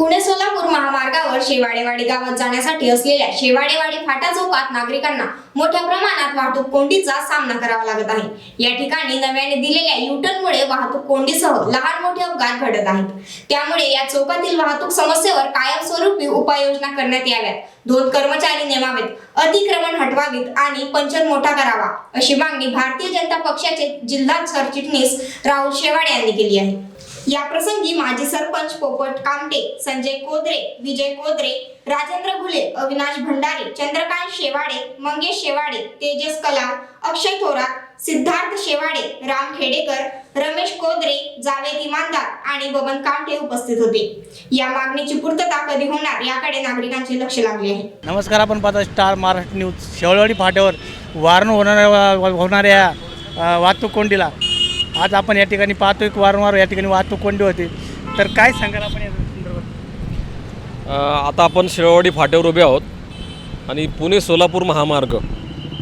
पुणे सोलापूर महामार्गावर शेवाडेवाडी गावात जाण्यासाठी असलेल्या शेवाडेवाडी फाटा चौकात नागरिकांना मोठ्या प्रमाणात वाहतूक कोंडीचा सामना करावा लागत आहे. या ठिकाणी नव्याने दिलेल्या युटर्नमुळे वाहतूक कोंडीसह लहान मोठे अपघात घडत आहेत. त्यामुळे या चौकातील वाहतूक समस्येवर कायमस्वरूपी उपाययोजना करण्यात याव्यात. दोन कर्मचारी नेमावेत अतिक्रमण हटवावीत आणि पंचर मोठा करावा अशी मागणी भारतीय जनता पक्षाचे जिल्हा सरचिटणीस राहुल शेवाडे यांनी केली आहे. या प्रसंगी माजी सरपंच पोपट कामटे संजय कोदरे विजय कोदरे राजेंद्र घुले अविनाश भंडारे चंद्रकांत शेवाडे मंगेश शेवाडे तेजस कलाल अक्षय थोरात सिद्धार्थ शेवाडे राम खेडेकर रमेश कोदरे जावेद इमानदार आणि बबन कामटे उपस्थित होते. या मागणीची पूर्तता कधी होणार याकडे नागरिकांचे लक्ष लागले आहे. नमस्कार आपण पाहता स्टार महाराष्ट्र न्यूज. शेवळवाडी फाट्यावर वारण होणाऱ्या होणाऱ्या वाहतूक कोंडीला. आज आपण या ठिकाणी पाहतोय की वारंवार या ठिकाणी वाहतूक कोंडी होते. तर काय सांगाल आपण या संदर्भात? आता आपण शिळवाडी फाट्यावर उभे आहोत आणि पुणे सोलापूर महामार्ग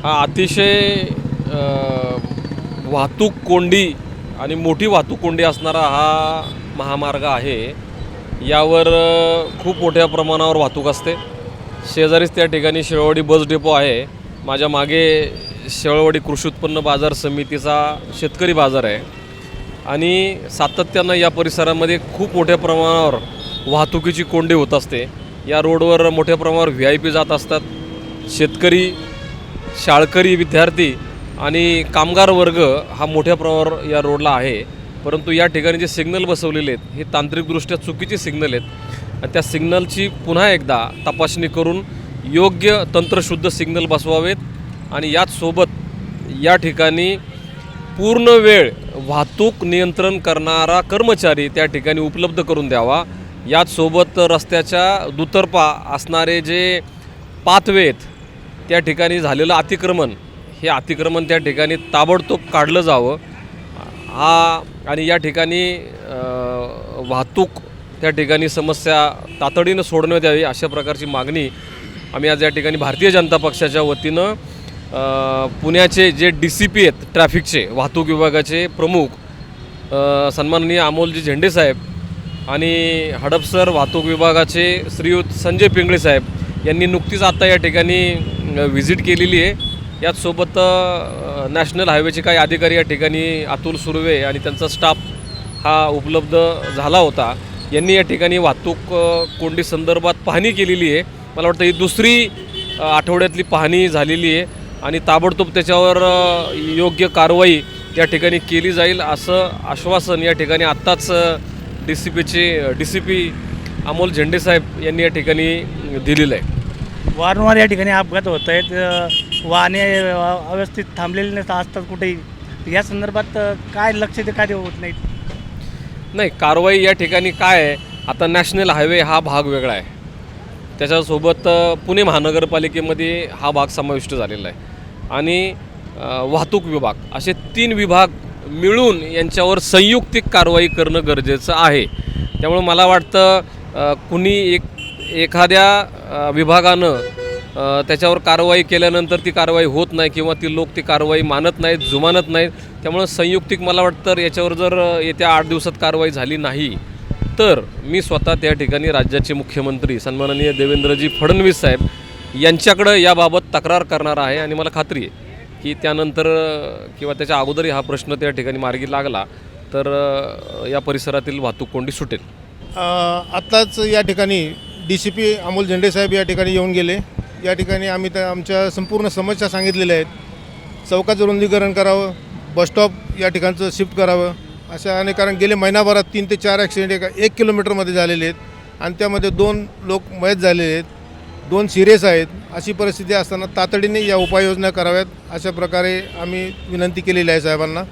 हा अतिशय वाहतूक कोंडी आणि मोठी वाहतूक कोंडी असणारा हा महामार्ग आहे. यावर खूप मोठ्या प्रमाणावर वाहतूक असते. शेजारीच त्या ठिकाणी शिळवाडी बस डेपो आहे. माझ्या मागे शेळवाडी कृषी उत्पन्न बाजार समितीचा शेतकरी बाजार आहे. आणि सातत्यानं या परिसरामध्ये खूप मोठ्या प्रमाणावर वाहतुकीची कोंडी होत असते. या रोडवर मोठ्या प्रमाणावर व्ही आय पी जात असतात. शेतकरी शाळकरी विद्यार्थी आणि कामगार वर्ग हा मोठ्या प्रमाणावर या रोडला आहे. परंतु या ठिकाणी जे सिग्नल बसवलेले आहेत हे तांत्रिकदृष्ट्या चुकीचे सिग्नल आहेत. आणि त्या सिग्नलची पुन्हा एकदा तपासणी करून योग्य तंत्रशुद्ध सिग्नल बसवावेत. आणि याचसोबत या ठिकाणी पूर्ण वेळ वाहतूक नियंत्रण करणारा कर्मचारी त्या ठिकाणी उपलब्ध करून द्यावा. याचसोबत रस्त्याच्या दुतर्फा असणारे जे पाथवे आहेत त्या ठिकाणी झालेलं अतिक्रमण हे अतिक्रमण त्या ठिकाणी ताबडतोब काढलं जावं. हा आणि या ठिकाणी वाहतूक त्या ठिकाणी समस्या तातडीनं सोडण्यात यावी अशा प्रकारची मागणी आम्ही आज या ठिकाणी भारतीय जनता पक्षाच्या वतीनं पुण्याचे जे डी सी पी आहेत ट्रॅफिकचे वाहतूक विभागाचे प्रमुख सन्माननीय अमोलजी झेंडे साहेब आणि हडपसर वाहतूक विभागाचे श्रीयुत संजय पिंगळे साहेब यांनी नुकतीच आता या ठिकाणी व्हिजिट केलेली आहे. याचसोबत नॅशनल हायवेचे काही अधिकारी या ठिकाणी अतुल सुर्वे आणि त्यांचा स्टाफ हा उपलब्ध झाला होता. यांनी या ठिकाणी वाहतूक कोंडी संदर्भात पाहणी केलेली आहे. मला वाटतं ही दुसरी आठवड्यातली पाहणी झालेली आहे. आणि ताबडतोब त्याच्यावर योग्य कारवाई त्या ठिकाणी केली जाईल असं आश्वासन या ठिकाणी आत्ताच डी सी पीचे D C P Amol Zende साहेब यांनी या ठिकाणी दिलेलं आहे. वारंवार या ठिकाणी अपघात होत आहेत. वाहने अव्यवस्थित थांबलेले नसतात असतात कुठेही. या संदर्भात काय लक्ष ते काय होत नाहीत? नाही कारवाई या ठिकाणी काय आहे? आता नॅशनल हायवे हा भाग वेगळा आहे. त्याच्यासोबत पुणे महानगरपालिकेमध्ये हा भाग समाविष्ट झालेला आहे. आणि वाहतूक विभाग असे तीन विभाग मिळून यांच्यावर संयुक्तिक कारवाई करणं गरजेचं आहे. त्यामुळे मला वाटतं कुणी एक एखाद्या विभागानं त्याच्यावर कारवाई केल्यानंतर ती कारवाई होत नाही किंवा ती लोक ती कारवाई मानत नाहीत जुमानत नाहीत. त्यामुळं संयुक्तिक मला वाटतं याच्यावर जर येत्या आठ दिवसात कारवाई झाली नाही तर मी स्वतः त्या ठिकाणी राज्याचे मुख्यमंत्री सन्माननीय देवेंद्रजी फडणवीस साहेब यांच्याकडं याबाबत तक्रार करणार आहे आणि मला खात्री आहे की त्यानंतर किंवा त्याच्या अगोदरही हा प्रश्न त्या ठिकाणी मार्गी लागला तर या परिसरातील वाहतूक कोंडी सुटेल. आत्ताच या ठिकाणी D C P Amol Zende साहेब या ठिकाणी येऊन गेले. या ठिकाणी आम्ही त्या आमच्या संपूर्ण समस्या सांगितलेल्या आहेत. चौकाचं रुंदीकरण करावं बसस्टॉप या ठिकाणचं शिफ्ट करावं. अशा अनेक कारण गेले महिनाभरात तीन ते चार ॲक्सिडेंट एका एक किलोमीटरमध्ये झालेले आहेत. आणि त्यामध्ये दोन लोक मयत झालेले आहेत. दोन सिरियस आहेत. अशी परिस्थिती असताना तातडीने या उपाययोजना कराव्यात अशा प्रकारे आम्ही विनंती केलेली आहे साहेबांना.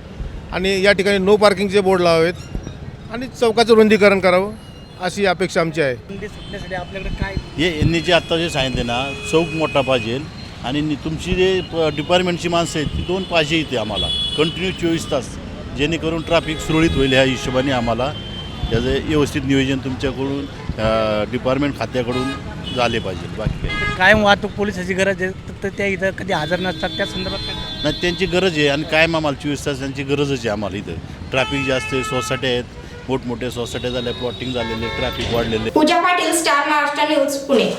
आणि या ठिकाणी नो पार्किंगचे बोर्ड लावावेत. आणि चौकाचं रुंदीकरण करावं अशी अपेक्षा आमची आहे. आपल्याकडे काय? हे यांनी जे आत्ता जे सांगितले ना चौक मोठा पाहिजे. आणि तुमची जे प- डिपार्टमेंटची माणसं आहेत ती दोन पाहिजे इथे आम्हाला. कंटिन्यू चोवीस तास. जेणेकरून ट्रॅफिक सुरळीत होईल ह्या हिशोबाने आम्हाला त्याचं व्यवस्थित नियोजन तुमच्याकडून डिपार्टमेंट खात्याकडून झाले पाहिजे. बाकी काही कायम वाहतूक पोलिसाची गरज आहे तर- त्या इथं कधी हजर नसतात त्या संदर्भात काय? नाही त्यांची गरज आहे आणि कायम आम्हाला चोवीस तास त्यांची गरजच आहे आम्हाला इथं. ट्रॅफिक जास्त आहे सोसायटी आहेत. मोठमोठे सोसायट्या झाल्या प्लॉटिंग झालेले ट्रॅफिक वाढलेले. Pooja Patil star Maharashtra news Pune.